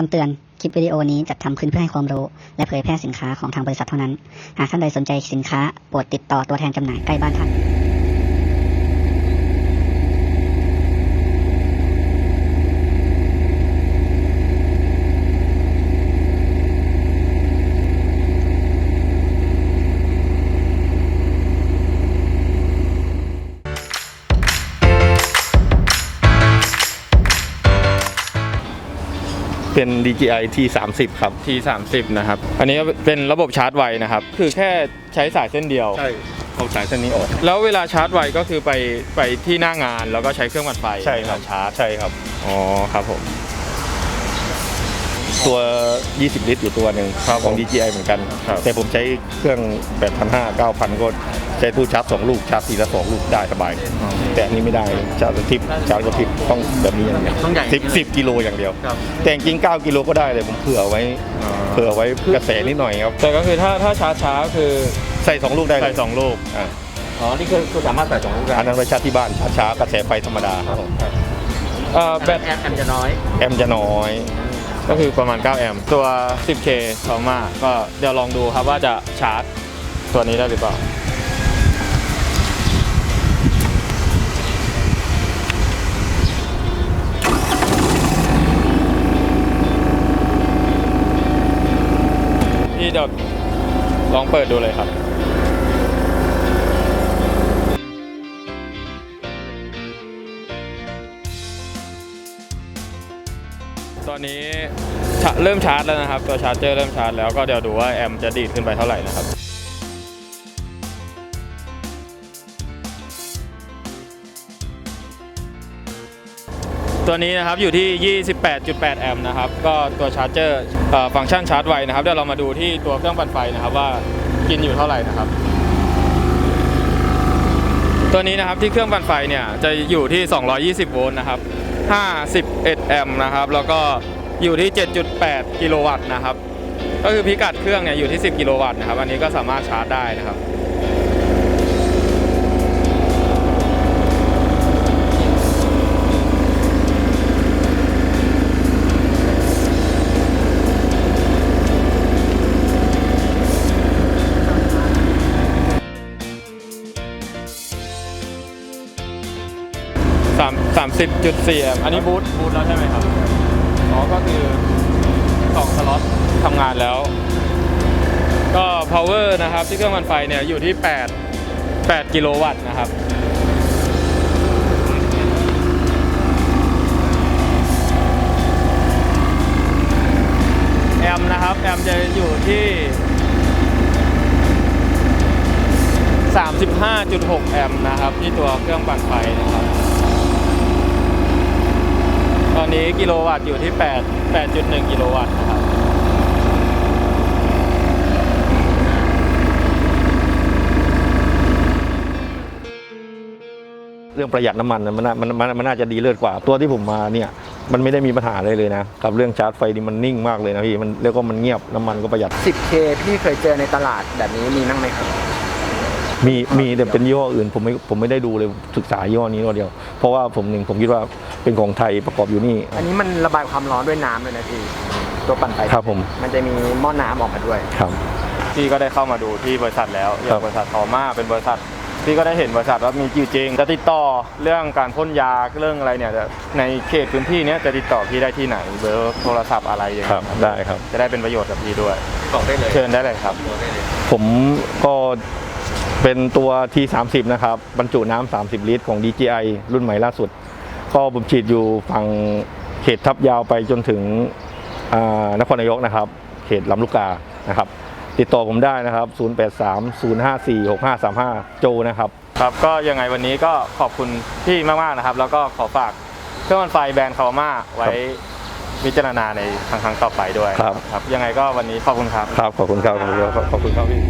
คำเตือน คลิปวิดีโอนี้จัดทำขึ้นเพื่อให้ความรู้ และเผยแพร่สินค้าของทางบริษัทเท่านั้น หากท่านใดสนใจสินค้า โปรดติดต่อตัวแทนจำหน่ายใกล้บ้านท่าน เป็น DJI T30 ครับ T30 นะครับ อันนี้ก็เป็นระบบชาร์จไวนะครับ คือแค่ใช้สายเส้นเดียว ใช่เอาสายเส้นนี้ออก แล้วเวลาชาร์จไวก็คือไปไปที่หน้างานแล้วก็ใช้เครื่องปั่นไฟใช่ครับนการชาร์จ ใช่ครับ อ๋อครับผม ตัว 20 ลิตรอยู่ตัวหนึ่งครับของผม DJI เหมือนกันครับแต่ผมใช้เครื่อง 8,500 9,000ก็ ใช้ตู้ชาร์จ2ลูกชาร์จทีละ2ลูกได้สบาย แต่อันนี้ไม่ได้ชาร์จทิปชาร์จก็ทิปต้องแบบนี้อย่างเดียวต้องใหญ่สิบสิบกิโลอย่างเดียว ครับ แต่จริงๆ9กิโลก็ได้เลยผมเผื่อไว้เผื่อไว้กระแสนิดหน่อยครับแต่ก็คือถ้าถ้าชาร์จช้าก็คือใส่2ลูกได้เลยใส่สองลูกอ่าอ๋อนี่คือคือสามารถใส่สองลูกได้อันนั้นไว้ชาร์จที่บ้านชาร์จช้ากระแสไฟธรรมดาครับผมเอ่อแบตแอมแอมจะน้อย แอมป์จะน้อย ก็คือประมาณ 9 แอมป์ตัว 10K พอมากก็เดี๋ยวลองดูครับว่าจะชาร์จตัวนี้ได้หรือเปล่า พี่เดี๋ยวล องเปิดดูเลยครับตอนนี้เริ่มชาร์จแล้วนะครับ ตัวชาร์จเจอร์เริ่มชาร์จแล้วก็เดี๋ยวดูว่าแอมจะดีดขึ้นไปเท่าไหร่นะครับ ตัวนี้นะครับอยู่ที่ 28.8 แอมป์นะครับ ก็ตัวชาร์จเจอร์ฟังก์ชันชาร์จไวนะครับ เดี๋ยวเรามาดูที่ตัวเครื่องปั่นไฟนะครับว่ากินอยู่เท่าไหร่นะครับ ตัวนี้นะครับที่เครื่องปั่นไฟเนี่ยจะอยู่ที่ 220 โวลต์นะครับ 51 แอมป์นะครับ แล้วก็อยู่ที่ 7.8 กิโลวัตต์นะครับ ก็คือพิกัดเครื่องเนี่ยอยู่ที่ 10 กิโลวัตต์นะครับ อันนี้ก็สามารถชาร์จได้นะครับ สามสิบจุดสี่อันนี้บูทบูทแล้วใช่ไหมครับ อ๋อ ก็คือสองสล็อตทำงานแล้ว ก็ power นะครับ ที่เครื่องมันไฟเนี่ย อยู่ที่ 8 8 กิโลวัตต์นะครับ แอมนะครับ แอมจะอยู่ที่ 35.6 แอมนะครับ ที่ตัวเครื่องปั่นไฟนะครับ นนี้กิโลวัตต์อยู่ที่ 8 8.1 กิโลวัตต์นะครับเรื่องประหยัดน้ำมันน่ะมันน่ามันมันมันน่าจะดีเลิศกว่าตัวที่ผมมาเนี่ยมันไม่ได้มีปัญหาเลยเลยนะกับเรื่องชาร์จไฟนี่มันนิ่งมากเลยนะพี่มันเรียกว่ามันเงียบน้ำมันก็ประหยัด 10K พี่เคยเจอในตลาดแบบนี้มีนั่งไหมครับ มีมีแต่เป็นยี่ห้ออื่นผมไม่ผมไม่ได้ดูเลยศึกษายี่ห้อนี้ตัวเดียว เพราะว่าผมหนึ่งผมคิดว่าเป็นของไทยประกอบอยู่นี่ อันนี้มันระบายความร้อนด้วยน้ำเลยนะพี่ตัวปั่นไฟครับผมมันจะมีหม้อน้ำออกมาด้วยครับพี่ก็ได้เข้ามาดูที่บริษัทแล้วอครัย่าบงบริษัททอมาเป็นบริษัทพี่ก็ได้เห็นบริษัทว่ามีอยู่จริง จะติดต่อเรื่องการพ่นยาเรื่องอะไรเนี่ยในเขตพื้นที่เนี้ยจะติดต่อพี่ได้ที่ไหนเบอร์โทรศัพท์อะไรอย่างครัเงี้บยได้ครับ จะได้เป็นประโยชน์กับพี่ด้วยบอกได้เลยเชิญได้เลยครับ ผมก็ เป็นตัว T30 นะครับ บรรจุน้ำ 30 ลิตรของ DJI รุ่นใหม่ล่าสุด ก็ผมฉีดอยู่ฝั่งเขตทับยาวไปจนถึงอ่านครนายกนะครับ เขตลำลูกกานะครับ ติดต่อผมได้นะครับ 0830546535 โจนะครับครับก็ยังไงวันนี้ก็ขอบคุณพี่มากๆนะครับ แล้วก็ขอฝากเครื่องมันไฟแบรนด์คาวาม่าไว้พิจารณาในครั้งๆต่อไปด้วยครับครับ ยังไงก็วันนี้ขอบคุณครับ ครับ ขอบคุณครับ ขอบคุณครับขอบคุณครับพี่